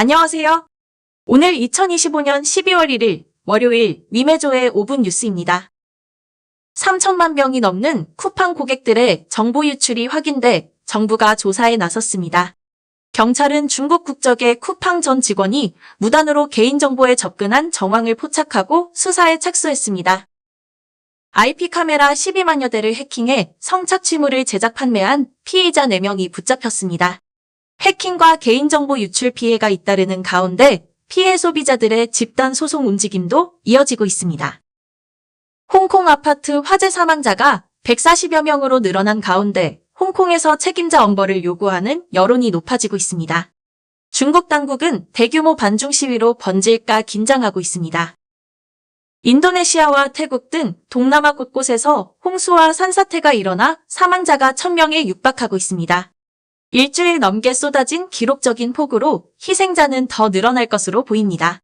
안녕하세요. 오늘 2025년 12월 1일 월요일 위메조의 5분 뉴스입니다. 3천만 명이 넘는 쿠팡 고객들의 정보 유출이 확인돼 정부가 조사에 나섰습니다. 경찰은 중국 국적의 쿠팡 전 직원이 무단으로 개인정보에 접근한 정황을 포착하고 수사에 착수했습니다. IP 카메라 12만여 대를 해킹해 성착취물을 제작 판매한 피해자 4명이 붙잡혔습니다. 해킹과 개인정보 유출 피해가 잇따르는 가운데 피해 소비자들의 집단 소송 움직임도 이어지고 있습니다. 홍콩 아파트 화재 사망자가 140여 명으로 늘어난 가운데 홍콩에서 책임자 엄벌을 요구하는 여론이 높아지고 있습니다. 중국 당국은 대규모 반중 시위로 번질까 긴장하고 있습니다. 인도네시아와 태국 등 동남아 곳곳에서 홍수와 산사태가 일어나 사망자가 1000명에 육박하고 있습니다. 일주일 넘게 쏟아진 기록적인 폭우로 희생자는 더 늘어날 것으로 보입니다.